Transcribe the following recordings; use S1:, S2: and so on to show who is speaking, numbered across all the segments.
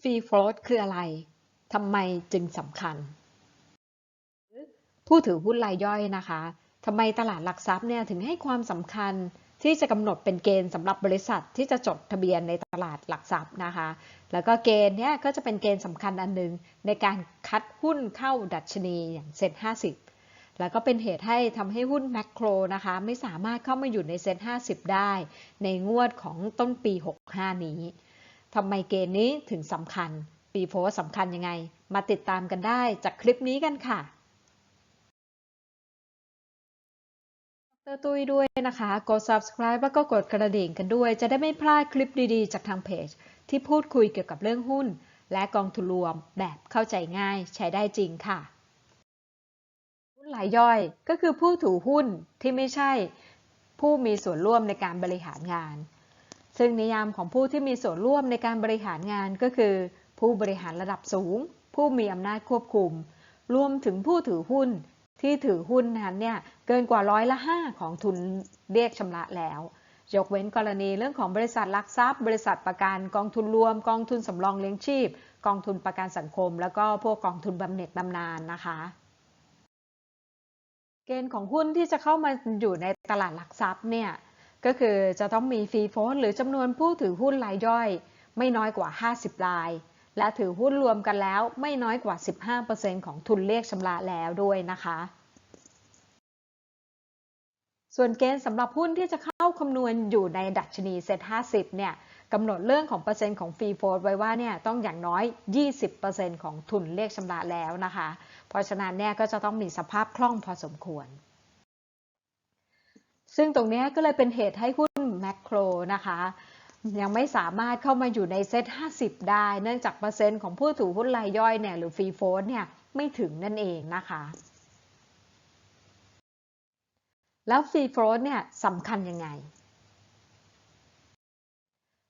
S1: ฟรีโฟลตคืออะไร ทำไมจึงสำคัญ ผู้ถือหุ้นรายย่อยนะคะทำไมตลาดหลักทรัพย์เนี่ยถึงให้ความสำคัญที่จะกำหนดเป็นเกณฑ์สำหรับบริษัทที่จะจดทะเบียนในตลาดหลักทรัพย์นะคะ แล้วก็เกณฑ์เนี้ยก็จะเป็นเกณฑ์สำคัญอันหนึงในการคัดหุ้นเข้าดัชนีอย่างเซ็น50 แล้วก็เป็นเหตุให้ทำให้หุ้นแมคโครนะคะไม่สามารถเข้ามาอยู่ในเซ็น50 ได้ ในงวดของต้นปี 65 นี้ ทำไมเกณฑ์นี้ถึงสำคัญ ปีโฟสำคัญยังไง มาติดตามกันได้จากคลิปนี้กันค่ะดรตุ้ยด้วยนะคะ กด subscribe แล้วก็กดกระดิ่งกันด้วย จะได้ไม่พลาดคลิปดีๆ จากทางเพจ ที่พูดคุยเกี่ยวกับเรื่องหุ้น และกองทุนรวมแบบเข้าใจง่ายใช้ได้จริงค่ะ หุ้นรายย่อยก็คือผู้ถือหุ้นที่ไม่ใช่ผู้มีส่วนร่วมในการบริหารงาน ซึ่งนิยามของผู้ที่มีส่วนร่วมในการบริหารงานก็คือ ผู้บริหารระดับสูง ผู้มีอำนาจควบคุม รวมถึงผู้ถือหุ้น ที่ถือหุ้นนั้นเนี่ยเกินกว่าร้อยละ 5 ของทุนเรียกชำระแล้ว ยกเว้นกรณีเรื่องของบริษัทลักทรัพย์ บริษัทประกันกองทุนรวม กองทุนสำรองเลี้ยงชีพ กองทุนประกันสังคม แล้วก็พวกกองทุนบำเหน็จบำนาญนะคะเกณฑ์ของหุ้นที่จะเข้ามาอยู่ในตลาดหลักทรัพย์เนี่ย ก็คือจะต้องมีฟรีโฟลหรือจำนวนผู้ถือหุ้นรายย่อย ไม่น้อยกว่า 50 ราย และถือหุ้นรวมกันแล้วไม่น้อยกว่า 15%ของทุนเรียกชำระแล้วด้วยนะคะ ส่วนเกณฑ์สำหรับหุ้นที่จะเข้าคำนวณอยู่ในดัชนีเซ็ต50 เนี่ยกำหนดเรื่องของเปอร์เซ็นต์ของฟรีโฟลไว้ว่าเนี่ยต้องอย่างน้อย 20%ของทุนเรียกชำระแล้วนะคะ เพราะฉะนั้นเนี่ยก็จะต้องมีสภาพคล่องพอสมควร ซึ่งตรงนี้ก็เลยเป็นเหตุให้หุ้นแมคโครนะคะยังไม่สามารถเข้ามาอยู่ในเซ็ต50 ได้ เนื่องจากเปอร์เซ็นต์ของผู้ถือหุ้นรายย่อยเนี่ยหรือฟรีโฟลเนี่ยไม่ถึงนั่นเองนะคะ แล้วฟรีโฟลเนี่ยสำคัญยังไง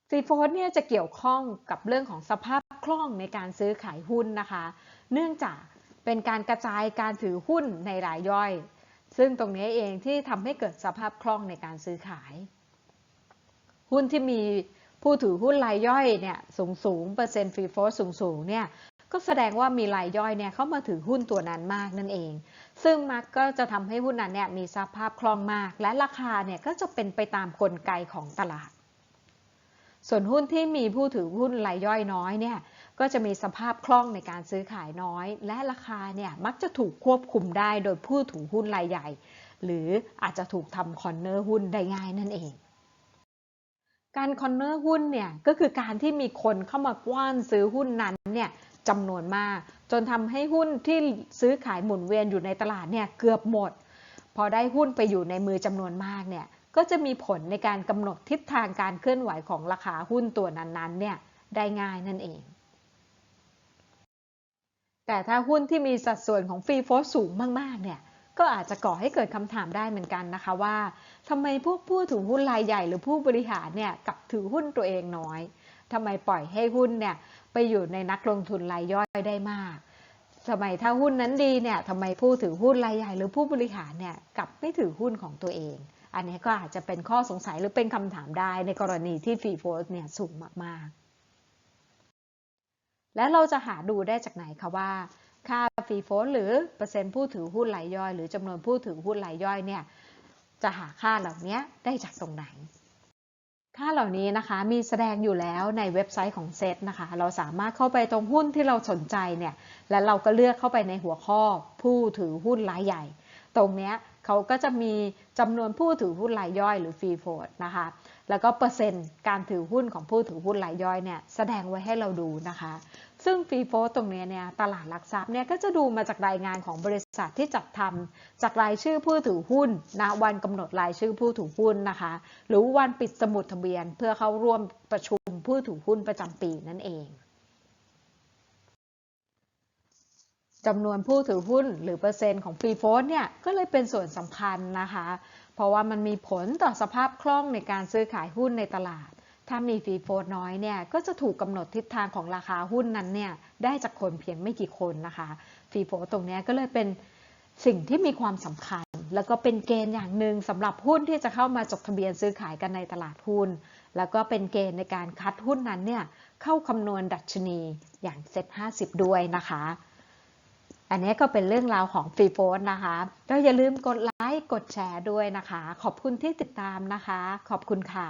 S1: ฟรีโฟลเนี่ยจะเกี่ยวข้องกับเรื่องของสภาพคล่องในการซื้อขายหุ้นนะคะ เนื่องจากเป็นการกระจายการถือหุ้นในรายย่อย ซึ่งตรงนี้เองที่ทำให้เกิดสภาพคล่องในการซื้อขาย หุ้นที่มีผู้ถือหุ้นรายย่อยเนี่ยสูงสูงเปอร์เซ็นต์ฟรีโฟลสูงสูงเนี่ยก็แสดงว่ามีรายย่อยเนี่ยเข้ามาถือหุ้นตัวนั้นมากนั่นเอง ซึ่งมักก็จะทำให้หุ้นนั้นเนี่ยมีสภาพคล่องมาก และราคาเนี่ยก็จะเป็นไปตามกลไกของตลาด ส่วนหุ้นที่มีผู้ถือหุ้นรายย่อยน้อยเนี่ย ก็จะมีสภาพคล่องในการซื้อขายน้อย และราคาเนี่ยมักจะถูกควบคุมได้โดยผู้ถือหุ้นรายใหญ่ หรืออาจจะถูกทำคอนเนอร์หุ้นได้ง่ายนั่นเอง การคอนเนอร์หุ้นเนี่ยก็คือการที่มีคนเข้ามากว้านซื้อหุ้นนั้นเนี่ยจำนวนมาก จนทำให้หุ้นที่ซื้อขายหมุนเวียนอยู่ในตลาดเนี่ยเกือบหมด พอได้หุ้นไปอยู่ในมือจำนวนมากเนี่ยก็จะมีผลในการกำหนดทิศทางการเคลื่อนไหวของราคาหุ้นตัวนั้นๆเนี่ยได้ง่ายนั่นเอง แต่ถ้าหุ้นที่มีสัดส่วนของฟรีโฟลสูงมากๆ เนี่ย ก็อาจจะก่อให้เกิดคำถามได้เหมือนกันนะคะว่าทำไมพวกผู้ถือหุ้นรายใหญ่หรือผู้บริหารเนี่ยกับถือหุ้นตัวเองน้อยทำไมปล่อยให้หุ้นเนี่ยไปอยู่ในนักลงทุนรายย่อยได้มากสมัยถ้าหุ้นนั้นดีเนี่ยทำไมผู้ถือหุ้นรายใหญ่หรือผู้บริหารเนี่ยกลับไม่ถือหุ้นของตัวเอง อันนี้ก็อาจจะเป็นข้อสงสัยหรือเป็นคำถามได้ในกรณีที่ฟรีโฟลเนี่ยสูงมากๆ และเราจะหาดูได้จากไหนคะว่า ค่าฟรีโฟลหรือเปอร์เซ็นต์ผู้ถือหุ้นรายย่อย หรือจำนวนผู้ถือหุ้นรายย่อยเนี่ยจะหาค่าเหล่านี้ได้จากตรงไหน ค่าเหล่านี้นะคะมีแสดงอยู่แล้วในเว็บไซต์ของเซตนะคะ เราสามารถเข้าไปตรงหุ้นที่เราสนใจเนี่ย และเราก็เลือกเข้าไปในหัวข้อผู้ถือหุ้นรายใหญ่ ตรงนี้เขาก็จะมีจำนวนผู้ถือหุ้นรายย่อยหรือฟรีโฟลนะคะ แล้วก็เปอร์เซ็นต์การถือหุ้นของผู้ถือหุ้นรายย่อยเนี่ยแสดงไว้ให้เราดูนะคะ ซึ่งฟรีโฟลต์ตรงนี้เนี่ยตลาดหลักทรัพย์เนี่ยก็จะดูมาจากรายงานของบริษัทที่จัดทำจากรายชื่อผู้ถือหุ้นณวันกำหนดรายชื่อผู้ถือหุ้นนะคะ หรือวันปิดสมุดทะเบียนเพื่อเข้าร่วมประชุมผู้ถือหุ้นประจำปีนั่นเอง จำนวนผู้ถือหุ้นหรือเปอร์เซ็นต์ของฟรีโฟลต์เนี่ยก็เลยเป็นส่วนสำคัญนะคะ เพราะว่ามันมีผลต่อสภาพคล่องในการซื้อขายหุ้นในตลาด ถ้ามีฟรีโฟลต์น้อยเนี่ยก็จะถูกกำหนดทิศทางของราคาหุ้นนั้นเนี่ยได้จากคนเพียงไม่กี่คนนะคะฟรีโฟลต์ตรงนี้ก็เลยเป็นสิ่งที่มีความสำคัญ แล้วก็เป็นเกณฑ์อย่างหนึ่งสำหรับหุ้นที่จะเข้ามาจดทะเบียนซื้อขายกันในตลาดหุ้น แล้วก็เป็นเกณฑ์ในการคัดหุ้นนั้นเนี่ยเข้าคำนวณดัชนีอย่างเซ็ต50 ด้วยนะคะ อันนี้ก็เป็นเรื่องราวของฟรีโฟนนะคะก็อย่าลืมกดไลค์กดแชร์ด้วยนะคะ ขอบคุณที่ติดตามนะคะ ขอบคุณค่ะ